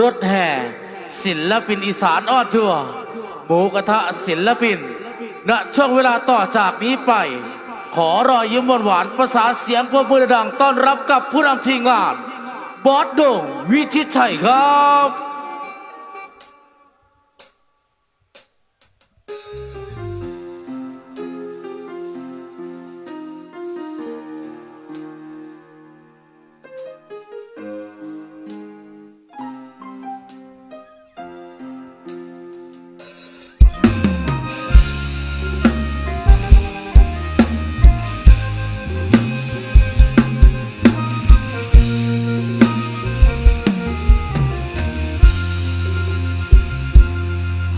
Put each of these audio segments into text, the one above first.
รถแห่ศิลปินอีสานออดทัวร์หมูกระทะศิลปิน ณช่วงเวลาต่อจากนี้ไป ขอรอยยิ้มหวานๆประสาเสียงพวกมือดังต้อนรับกับผู้นำทีมงาน บอสโดงวิชิตชัยครับ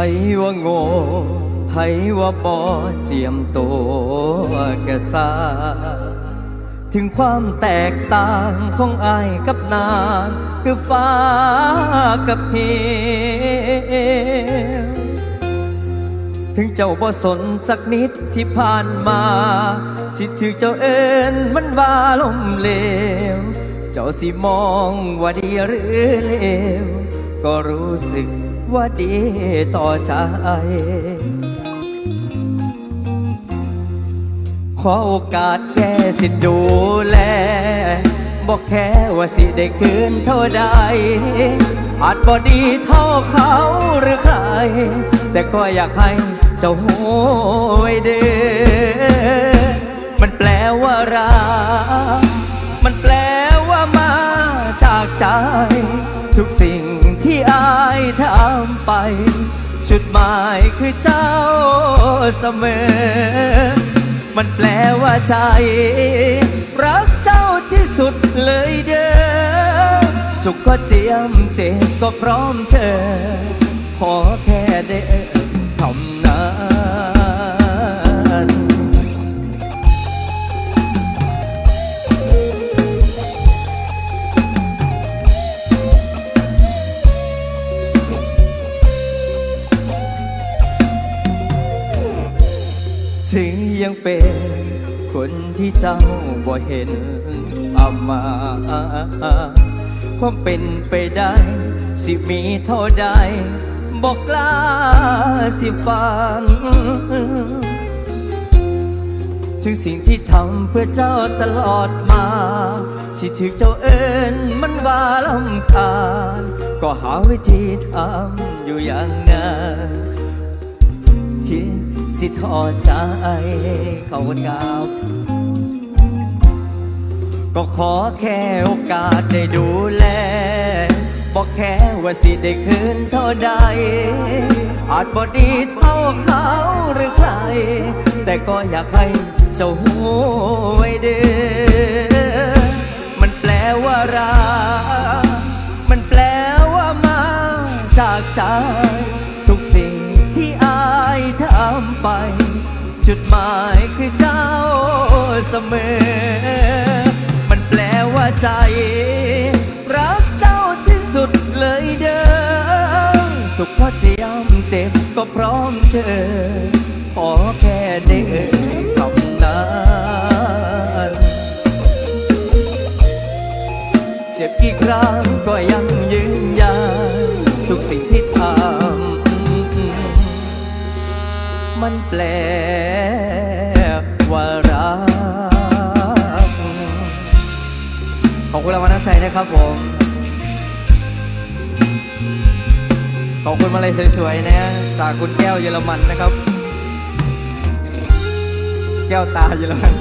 ให้ว่าโง่ให้ว่าบอเจียมตัวกะสาถึงความแตกต่างของอายกับนาง คือฟ้ากับเหวถึงเจ้าบ่สนสักนิดที่ผ่านมา สิถือเจ้าเอินมันว่าลมเลว เจ้าสิมองว่าดีหรือเลว ก็รู้สึก ว่าดีต่อใจ ขอโอกาสแค่สิดูแล บอกแค่ว่าสิได้คืนเท่าใด อาจบ่ดีเท่าเขาหรือใคร แต่ก็อยากให้เจ้าหูไว้เด้อมันแปลว่ารักมันแปล จากใจ ทุกสิ่งที่อายทำไป จุดหมายคือเจ้าเสมอ มันแปลว่าใจ รักเจ้าที่สุดเลยเด้อสุขก็เจียมเจ็บก็พร้อมเจอขอแค่ได้คำ ถึงยังเป็นคนที่เจ้าบ่เห็นอามา ความเป็นไปได้ สิมีเท่าใดบอกกล้าสิฟังถึงสิ่งที่ทำเพื่อเจ้าตลอดมา สิถึงเจ้าเอิญมันว่าลำคาญ ก็หาวิธีทำอยู่อย่างนั้นคิด สิทอดใจเขากับก็ขอแค่โอกาสได้ดูแล บอกแค่ว่าสิได้คืนเท่าใด อาจบ่ดีเท่าเขาหรือใคร แต่ก็อยากให้เจ้าหูไว้เด้อมันแปลว่ารักมันแปลว่ามาจากใจ ไป จุดหมายคือเจ้าเสมอ มันแปลว่าใจ รักเจ้าที่สุดเลยเด้อสุขพอเจียมเจ็บก็พร้อมเจอ ขอแค่ได้เอ่ยคำนั้นเจ็บกี่ครั้งก็ยัง มันแปลว่ารัก ขอบคุณรางวัลน้ำใจนะครับผม ขอบคุณมาเลยสวยๆนะจากคุณแก้วเยอรมันนะครับ แก้วตาเยอรมัน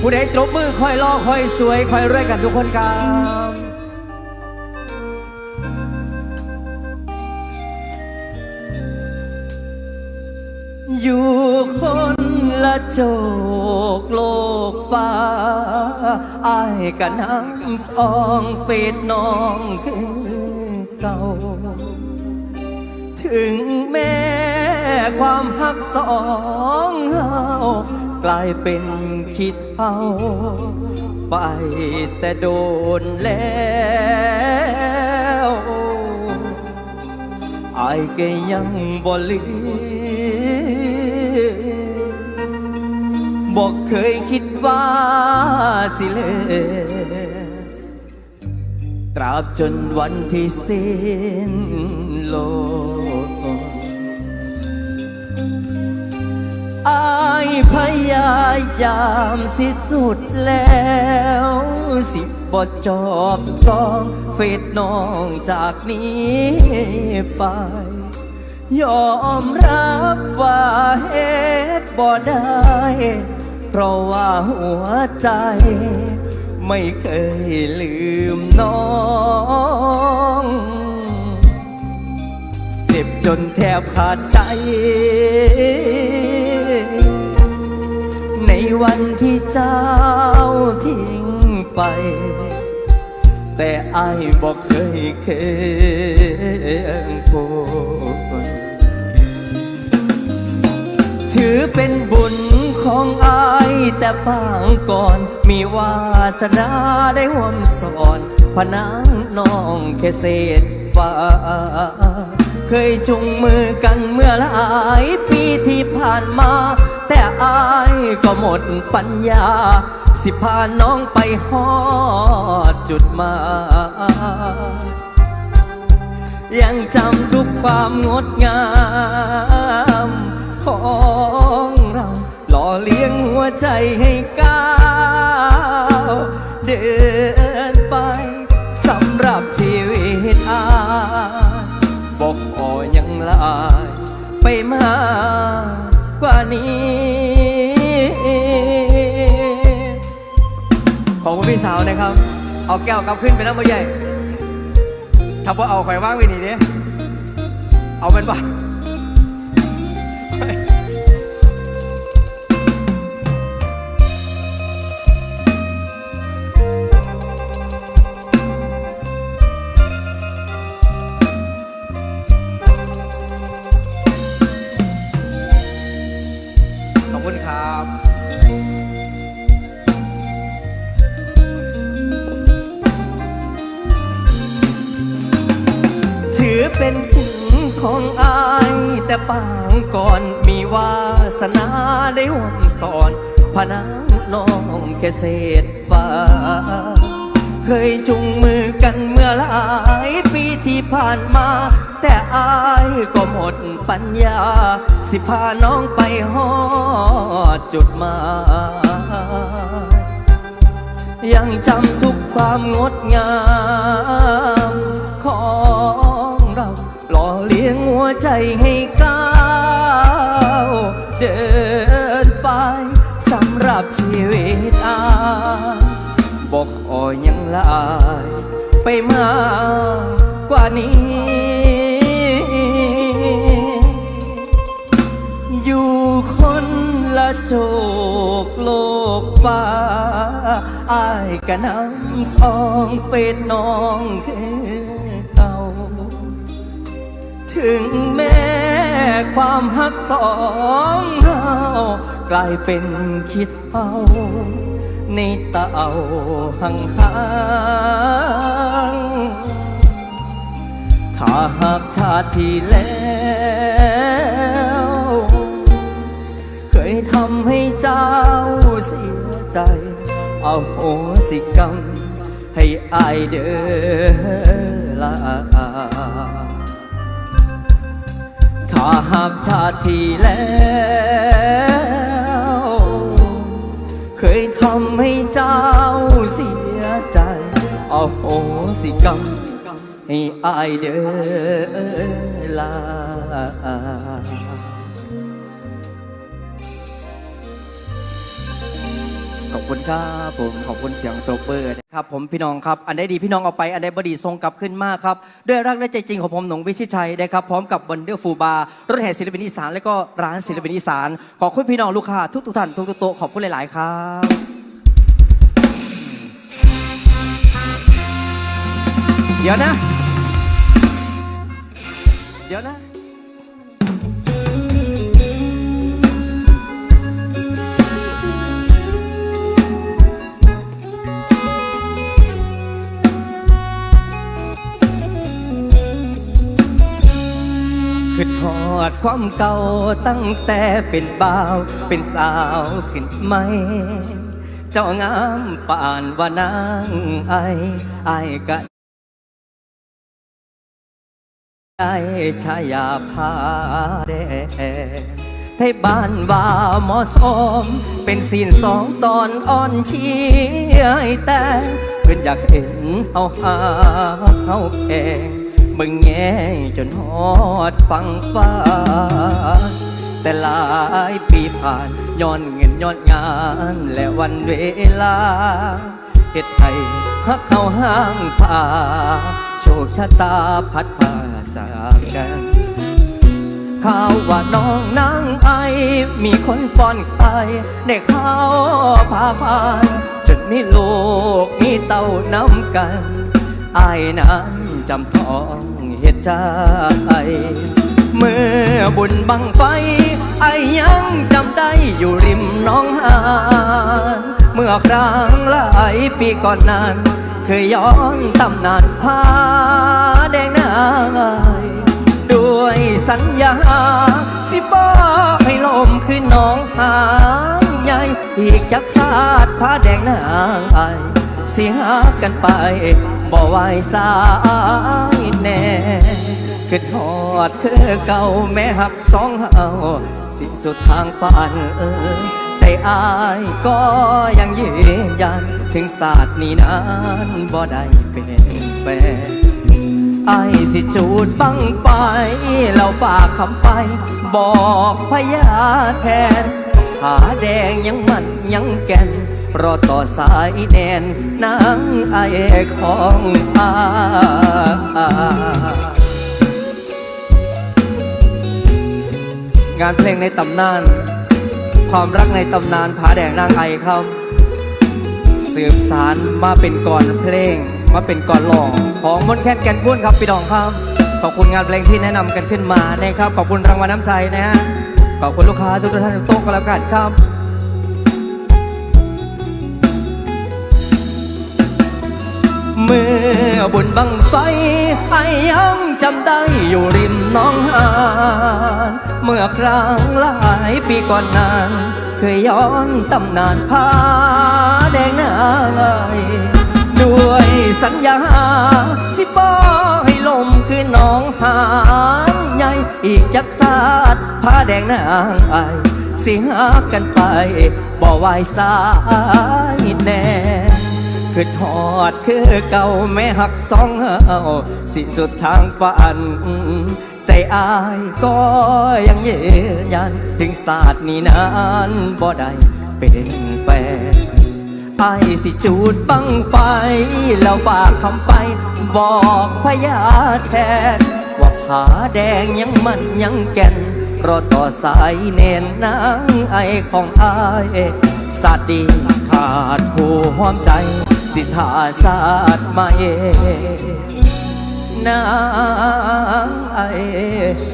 ผู้ใดตบมือคอยรอคอยสวยคอยรวยกันทุกคนครับ ละโจกโลกฟ้าอายกันน้ำสองเฟดน้องคือเก่า ถึงแม้ความหักสองเฮากลายเป็นคิดเฮาไปแต่โดนแล้วอายก็ยังบ่ลืม บอกเคยคิดว่าสิเลตราบจนวันที่สิ้นโลกอายพยายามสิสุดแล้ว สิบทจอบสองเฟดน้องจากนี้ไป ยอมรับว่าเหตุบ่ได้ เพราะว่าหัวใจ ไม่เคยลืมน้อง เจ็บจนแทบขาดใจ ในวันที่เจ้าทิ้งไป แต่ไอายบอกเคยเคย แต่ปางก่อน มีวาสนาได้ห่วมสอนพนังน้องแค่เศษฟ้าเคยจุงมือกันเมื่อหลายปีที่ผ่านมา แต่อายก็หมดปัญญา สิพาน้องไปฮอดจุดมายังจำทุกความงดงาม ของเราหล่อเลี้ยงหั วใจให้ก้าวเดินไปสำหรับชีวิตอายบอกขอยังลายไปมากกว่านี้ ขอบคุณพี่สาวนะครับ เอาแก้วกลับขึ้นไปน้ำมือใหญ่ถ้าพอเอาไข่ว่างไว้นี่เด้เอาเป็นปะ ปางก่อนมีวาสนาได้ห่วมสอนพนังน้องแค่เศษฟ้าเคยจุงมือกันเมื่อหลายปีที่ผ่านมา แต่อายก็หมดปัญญา สิพาน้องไปฮอดจุดหมายยังจำทุกความงดงามของเราหล่อ เลี้ยงหัวใจให้ก้าวเดินไปสำหรับชีวิตอาบอกขอยังหลายไปมากกว่านี้ อยู่คนละโจกโลกฟ้าอายกะนำสองเฟดน้องคือเก่า ถึงแม้ความหักสองเรากลายเป็นคิดเอาในเต่าห่างห่างๆถ้าหากชาติที่แล้วเคยทำให้เจ้าเสียใจ เอาโหสิกรรมให้อายเด้อลา ถ้าหากชาติที่แล้ว เคยทำให้เจ้าเสียใจเอาโหสิกรรมให้อายเด้อลา คุณครับผมขอบคุณเสียงโตเปอร์นะครับผมพี่น้องครับ อันใดดีพี่น้องเอาไปอันใดบดีทรงกลับขึ้นมากครับด้วยรักและใจจริงของผมหนงวิชิตชัยนะครับพร้อมกับบันเดอร์ฟูบาร์รถแห่ศิลปินอีสาน และก็ร้านศิลปินอีสาน ขอบคุณพี่น้องลูกค้าทุกทุกๆท่านทุกทุกๆโต๊ะขอบคุณหลาย ๆ ครับเดี๋ยวนะ เดี๋ยวนะ ขึ้นหอดความเก่าตั้งแต่เป็นบ่าว เป็นสาวขึ้นไหม เจ้างามป่านว่านางไอไอกะได้ชายาพาแดงให้บ้านว่าหมาะสม เป็นสีนสองตอนอ่อนเชียร์แต่เพื่อนอยากเห็นเฮาหาเฮาแพง มึงแง่จนฮอดฟังฟ้า แต่หลายปีผ่านย้อนเงินย้อนงาน และวันเวลาเหตุให้ฮักเขาห้างผ่าโชคชะตาพัดพาจากกันข่าวว่าน้องนางไอ มีคนป้อนไข่เด็กเขาพาพานจนมีโลกมีเต้าน้ำกัน ไอนั้น จำท้องเหตุใจ เมื่อบุญบังไฟ ไอยังจำได้อยู่ริมหน้องหานเมื่อครั้งหลายปีก่อนนั้น เคยย้อนตำนานพาแดงนางไอด้วยสัญญา สิบอให้ลมคือน้องหางใหญ่อีกจักสาดผ้าแดงนางไอเสียกันไป บ่ไหวสายแน่คิดฮอดคือเก่าแม่หักสองเฮาสิ้นสุดทางฝันเออใจอายก็ยังยืนยัน ถึงศาสตร์นี้นั้นบ่ได้เป็นแฟนไอ้สิจูดบังไป เราฝากคำไป บอกพญาแทนผาแดงยังมันยังแก่น รอต่อสายแนนนางไอของอางานเพลงในตำนาน ความรักในตำนานผาแดงนางไอครับ สืบสารมาเป็นก่อนเพลง มาเป็นก่อนหล่องของมนแคนแกนพูนครับพี่ดองครับ ขอบคุณงานเพลงที่แนะนำกันขึ้นมานะครับ ขอบคุณรางวัลน้ำใจนะฮะ ขอบคุณลูกค้าทุกท่านทุกโต๊ะก็แล้วกันครับ มื่อบุญบังไฟไอ้ยังจำได้อยู่ริมน้องหานเมื่อครั้งหลายปีก่อนนั้นเคยย้อนตำนานพาแดงนางไอด้วยสัญญา สิบอให้ลมคือน้องหานใหญ่อีกจักสาดพาแดงนางไอเสียกันไปบ่ไหวสายแน่ คือทอดคือเก่าแม่หักสองเฮาสิสุดทางฝัน ใจอายก็ยังยืนยัน ถึงศาสตร์นี้นั้นบ่ได้เป็นแฟนไอายสิจูดบังไฟแล้วฝากคำไป บอกพญาแทนว่าผาแดงยังมันยังแก่นรอต่อสายเนนนางไอของอายสาดดีขาดคู่ห้อมใจ สิทาศาสตร์มาเอนางไอ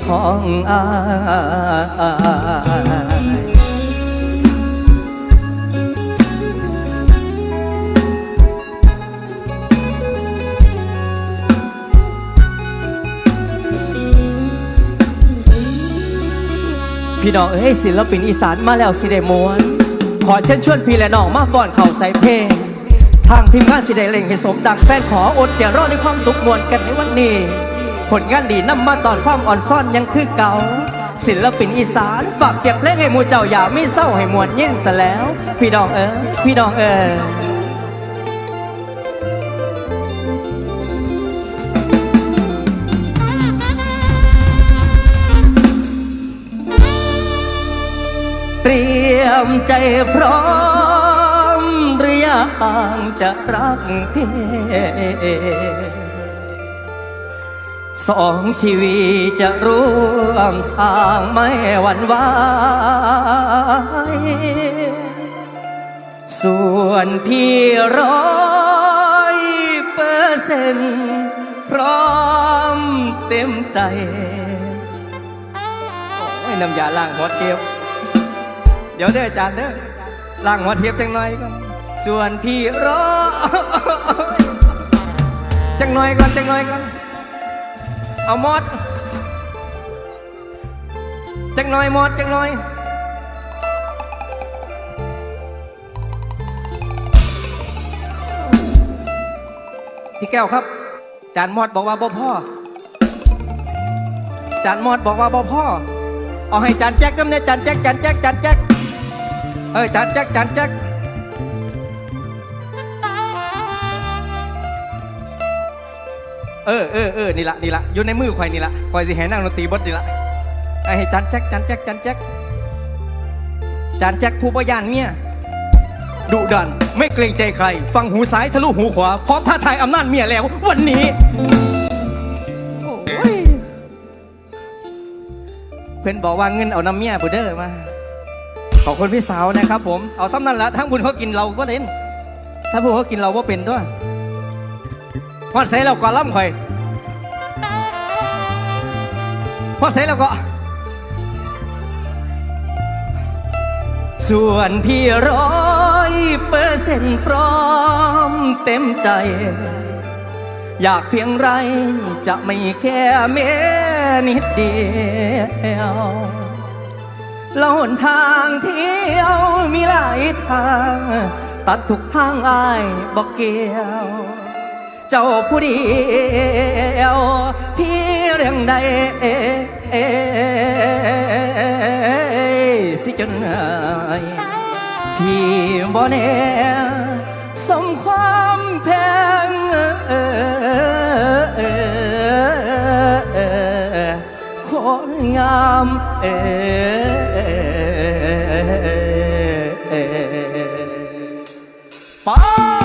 ของอายพี่น้องเอ้ยศิลปินอีสานมาแล้วสิได้มวน ขอเชิญชวนพี่และน้องมาฟ้อนเข่าใส่เพลง ทางทีมงานสิได้เล่งให้สมดังแฟนขออดอย่ารอในความสุขมวลกันในวันนี้ ผลงานดีนำมาตอนความอ่อนซ่อนยังคือเก่า ศิลปินอีสานฝากเสียงเพลงให้หมูเจ้าอย่าม่เศร้าให้มวลยินซะแล้ว พี่น้องเอ้ยพี่น้องเอ้ยเตรียมใจพร้อม หรือยังจะรักพี่สองชีวิตจะร่วมทางไม่หวั่นไหวส่วนพี่ร้อยเปอร์เซ็นพร้อมเต็มใจโอ้ยน้ำยาล้างหัวเทียบ เดี๋ยวเด้อจารย์เด้อล้างหัวเทียบจังหน่อยก่อน ส่วนพี่รอจังหน่อยก่อนจังหน่อยก่อนเอาหมดจังหน่อยหมดจังหน่อยพี่แก้วครับ จานมอดบอกว่าบ่พ่อ จานมอดบอกว่าบ่พ่อ เอาให้จานแจ็คก็ไม่ไจานแจ็คจานแจ็คจานแจ็คเอ้ยจานแจ็คจานแจ็ค เออเออเออนี่ละนี่ละอยู่ในมือควายนี่ละควายสิแห่นั่งดนตรีบดนี่ละไอ้จานแจ็คจานแจ็คจานแจ็คจานแจ็คผู้บยานเนี่ยดุดัน ไม่เกรงใจใคร ฟังหูซ้ายทะลุหูขวา พร้อมท้าทายอำนาจเมียแล้ว วันนี้โอ้ยเพื่อนบอกว่าเงินเอาน้ำเมียบูเดอร์มาขอบคุณพี่สาวนะครับผม เอาซ้ำนั่นละทั้งบุญเขากินเราก็เล่นถ้าพวกเขากินเราก็เป็นด้วย พอดใส่เราก็ล่ำข่อยพอดใส่เราก็ส่วนพี่ร้อยเปอร์เซ็นต์พร้อมเต็มใจ อยากเพียงไรจะไม่แค่เมนิดเดียวแล้วหนทางเที่ยวมีหลายทาง ตัดทุกทางอายบอกเกี่ยว เจ้าผู้เดียวพี่เรื่องใดสิจนหายพี่บ่แน่สมความแพงคนงามเอป้า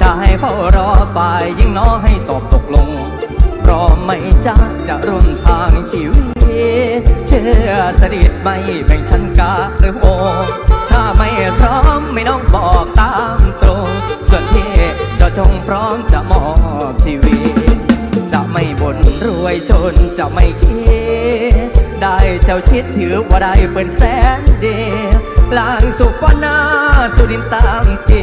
ชายเฝ้ารอฝ่ายยิ่งน้อให้ตอบตกลงพร้อมไหม่จ้าจะร่วมทางชีวิต เชื่อสนิทไม่แบ่งชั้นกาหรือโอ ถ้าไม่พร้อมไม่น้องบอกตามตรง ส่วนที่เจะจงพร้อมจะมอบชีวิต จะไม่บ่นรวยจนจะไม่คิดได้เจ้าชิดถือว่าได้เป็นแสนดีลางสุฟนาสุดินตามตี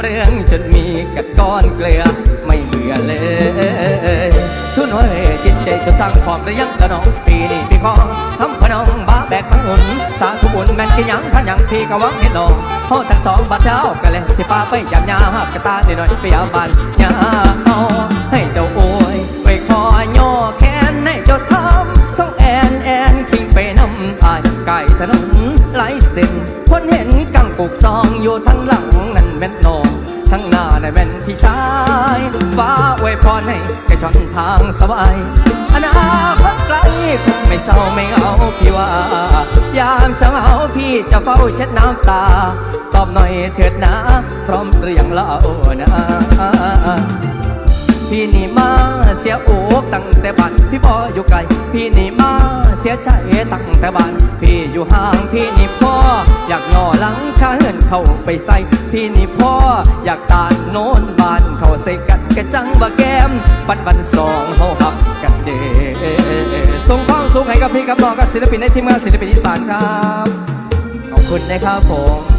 เรื่องจนมีกัดก้อนเกลือไม่เบื่อเลยทุนไว้จิตใจจะสร้างความระยังกระนองปีนี้พี่ขอทำพนองบาแบกมังหุ่นสาธุบุญแม่นกินหยังขันหยังพี่ก็หวังเห็นนองเฮาทั้งสองบาดเท้ากันเลยสิป้าไปยามยาหักกระตาหน่อยๆไปยามบันยาเอา กังกุกซองอยู่ทั้งหลังนั่นแม่นนองทั้งหน้านั่นแม่นพี่ชายฟ้าไว้พรให้แกช่อนทางสบายอนาคตไกลไม่เศร้าไม่เหงาพี่ว่ายามเช้าพี่จะเฝ้าเช็ดน้ำตา ตอบหน่อยเถิดนะ พร้อมหรือยังเล่านะ พี่นี่มาเสียโอกตั้งแต่บ้านพี่พ่ออยู่ไกล พี่นี่มาเสียใจตั้งแต่บ้าน พี่อยู่ห่างพี่นี่พ่ออยากงอหลังคาเหินเข้าไปใส่ พี่นี่พ่ออยากตานโน้นบ้านเข้าใส่กันกระจังบะแก้มปันปันสองเฮาหักกันเด้ส่งความสุขให้กับพี่กับน้องกับศิลปินในทีมงานศิลปินอีสานครับ ขอบคุณนะครับผม